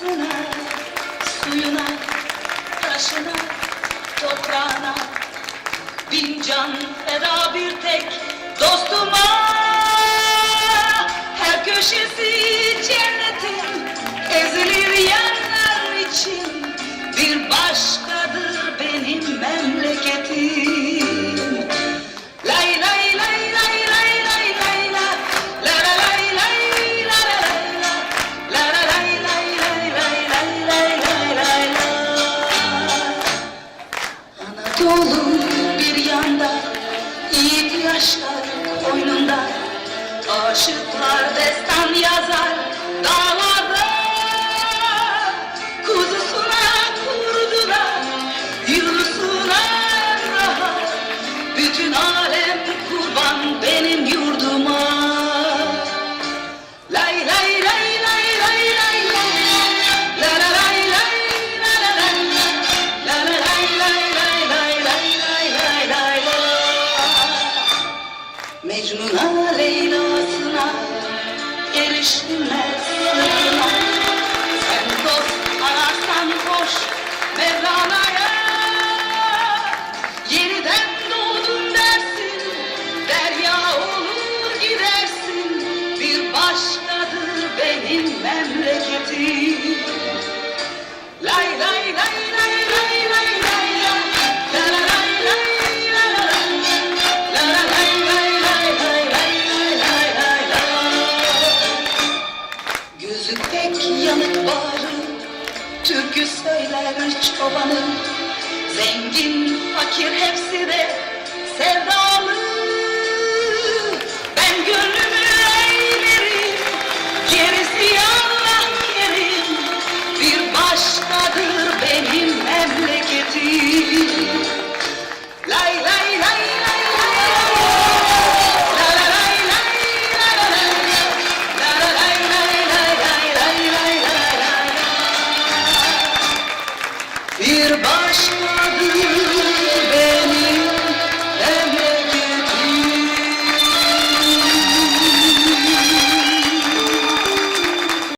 havasına, suyuna, taşına, toprağına bin can feda Oğlum bir yanda. Yiğit yaşlar koynunda Aşıklar destan yazar. Leyla'sına Leyla'sına erişilmez sırrına Sen dost ararsan koş Mevlana'ya. Yeniden doğdun dersin Derya olur gidersin. Bir başkadır benim memleketim. babanın Zengin, fakir hepsi de sevdalı. Ben gönlümü eğlerim, gerisi Allah kerim Bir başkadır benim memleketim. Lay lay